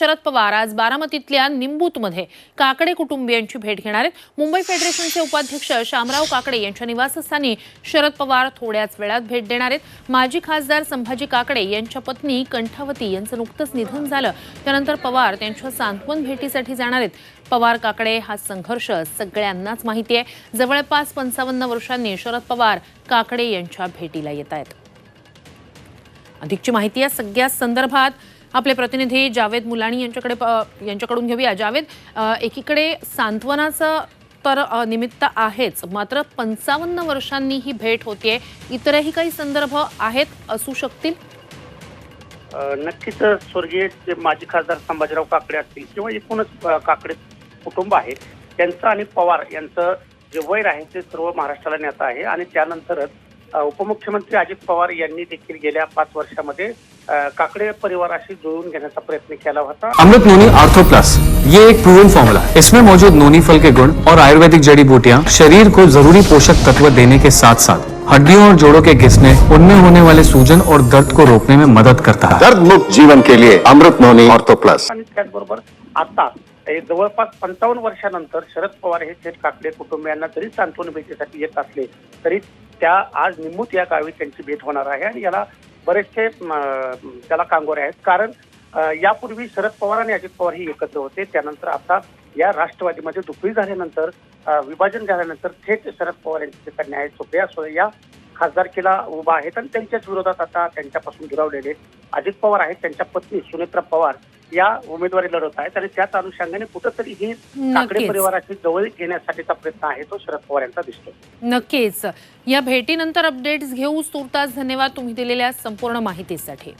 शरद पवार आज बारामतीतल्या निंबूतमध्ये काकडे कुटुंबियांची भेट घेणार आहेत. मुंबई फेडरेशनचे उपाध्यक्ष शामराव काकडे यांच्या निवासस्थानी शरद पवार थोड्याच वेळात भेट देणार आहेत. माजी खासदार संभाजी काकडे यांच्या पत्नी कंठावती यांचं नुकतंच निधन झालं. त्यानंतर पवार त्यांच्या सांत्वन भेटीसाठी जाणार आहेत. पवार काकडे हा संघर्ष सगळ्यांनाच माहिती आहे. जवळपास पंचावन्न वर्षांनी शरद पवार काकडे यांच्या भेटीला येत आहेत. अधिकची माहिती या सगळ्या संदर्भात आपले प्रतिनिधी जावेद मुलाणी यांच्याकडे यांच्याकडून घेऊया. जावेद एकीकडे सांत्वनाचं तर निमित्त आहेच. मात्र पंचावन्न वर्षांनी ही भेट होतीये. इतरही काही संदर्भ आहेत असू शकतील? नक्कीच स्वर्गीय जे माजी खासदार संभाजीराव काकडे असतील किंवा एकूणच काकडे कुटुंब आहे त्यांचं आणि पवार यांचं जे वैर आहे ते सर्व महाराष्ट्राला नेता आहे आणि त्यानंतरच उपमुख्यमंत्री अजित पवार यांनी देखील गेल्या पाच वर्षामध्ये काकडे परिवाराशी जुळवून घेण्याचा प्रयत्न केला होता. अमृत नोनी आर्थो प्लस ये एक प्रूवन फॉर्मूला है। इसमें मौजूद नोनी फल के गुण और आयुर्वेदिक जड़ी बूटियाँ शरीर को जरूरी पोषक तत्व देने के साथ साथ हड्डियों और जोड़ों के घिसने उनमें होने वाले सूजन और दर्द को रोकने में मदद करता है। दर्द मुक्त जीवन के लिए अमृत नोनी ऑर्थो प्लस आणि त्याचबरोबर आता हे जवळपास पंचावन्न वर्षानंतर शरद पवार हे थेट काकडे कुटुंबियांना जरी सांत्वन भेटीसाठी येत असले तरी त्या आज निमूत या गावी त्यांची भेट होणार आहे आणि याला बरेचसे त्याला कांगोरे आहेत. कारण यापूर्वी शरद पवार आणि अजित पवार हे एकत्र होते. त्यानंतर आता या राष्ट्रवादीमध्ये दुपळी झाल्यानंतर विभाजन झाल्यानंतर थेट शरद पवार यांची कन्या आहेत सोप्या सोय या खासदारकीला उभा आहेत. आणि त्यांच्याच विरोधात आता त्यांच्यापासून दुरावलेले अजित पवार आहेत. त्यांच्या पत्नी सुनेत्रा पवार या उमेदवारी लढवत आहेत आणि त्याच अनुषंगाने कुठंतरी ही काकडे. परिवाराची जवळ घेण्यासाठीचा प्रयत्न आहे तो शरद पवार यांचा दिसतो नक्कीच. या भेटीनंतर अपडेट्स घेऊ तुर्तास धन्यवाद तुम्ही दिलेल्या संपूर्ण माहितीसाठी.